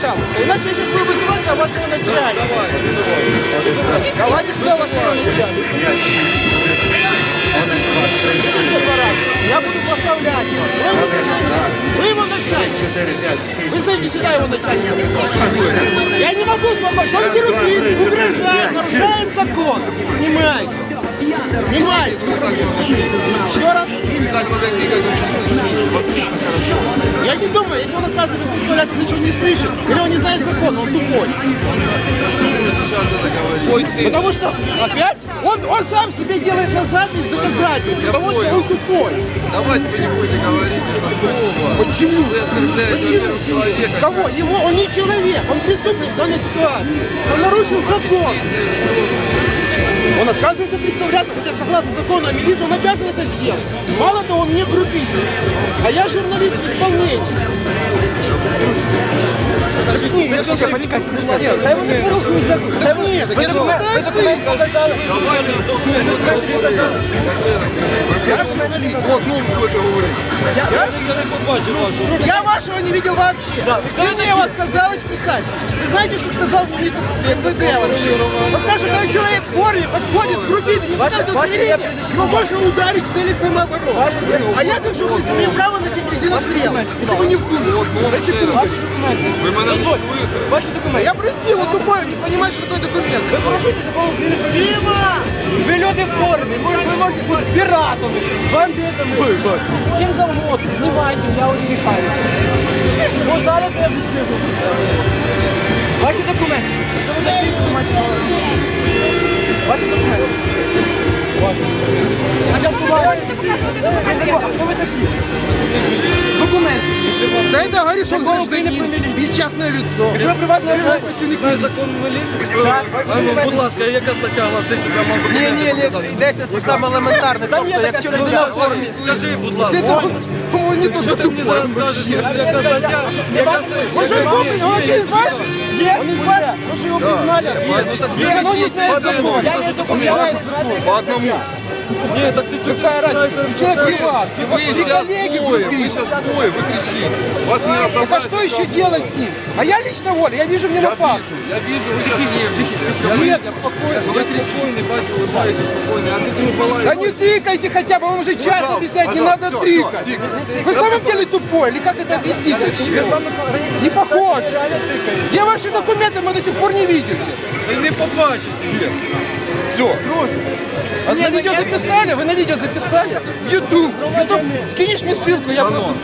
Пожалуйста, иначе я сейчас буду вызывать на вашего начальника. Давайте сюда вашего начальника. Я буду поставлять его. Вы его начальник. Вы начальник. Зайдите сюда его начальника. Я не могу помочь. Он грубит, угрожает, нарушает закон. Снимайте. Снимайте. Еще раз. Я не думаю, если он отказывается представляться, ничего не слышит, или он не знает закон, он тупой. Потому что опять он, он сам себе делает на запись доказательства того, что он тупой. Давайте вы не будете говорить это слово. Почему? Вы оскорбляете, во-первых, человека. Кого? Его? Он не человек, он преступник в данной ситуации. Он нарушил закон. Он отказывается представляться, хотя согласно закону о милиции он обязан это сделать. Мало того, он не грубитель. А я журналист в исполнении. Ні, я только почекайте. Нет, Та вони порушують закон. так нет, так я же пытаюсь Я журналист. Вот, ну, только говорить. Я вашего не видел вообще. Вы мне его отказалась писать. Вы знаете, что сказал министр МВД вообще? Он скажет, когда человек в форме подходит, грубит, не Ваше- подает ваше удостоверение, я его можно ударить в целях самообороны. А я как журналист имею право носить резинострел, если вы не в курсе. На секундочку. Ви мене не чуєте? Ваші А документи. я просил, он тупой, он не понимает, что такое документ. Ви порушуєте закон України. Діма! Ви люди в формі, ви можете бути піратами, бандитами, ким завгодно, знімайте, я усміхаю. Ось зараз я відстрілю. Ваші документи. Ваші документи. Ваші документи. А чому ви такі? Документи. Да это говоришь, он гражданин, и частное лицо. Якщо ви приватна Я же особа, працівник Знає закон міліції? А ну, будь ласка, яка стаття гласить, що вам Ні, ні, ні, йдеться про саме елементарне. Там є Тобто, така якщо стаття. людина в Скажи, формі, скажи, будь ласка. Это он, он не то, Що что ти мені тупой, зараз он скажеш, вообще. яка стаття? Яка Он же стаття? глупый, он вообще из ваших? Он из ваших? Мы же его пригнали. Ну так Нет, он не скажи, знает падає, закон. ну, Я покажи не документи. знает закон. По одному. Ні, так ти чого Какая разница? Человек приват. Вы И сейчас коллеги двое, вы сейчас двое, вы кричите. Вас не Так а разобрать. что еще делать с ним? А я лично воля, я вижу в нем Я опасность. вижу, я вижу, вы сейчас нервничаете. Нет, я спокойно. Ну вы спокойный, бачу, улыбаетесь спокойно. А ты чего балаешь? Да не тыкайте хотя бы, он уже час объясняет, не надо тыкать. Вы в самом деле тупой, или как это объяснить вообще? Не похож. Я ваши документы мы до сих пор не видели. Ты не побачишь тебе. Все. А на видео записали? Вы на видео записали? В YouTube. YouTube. Скинешь мне ссылку, я просто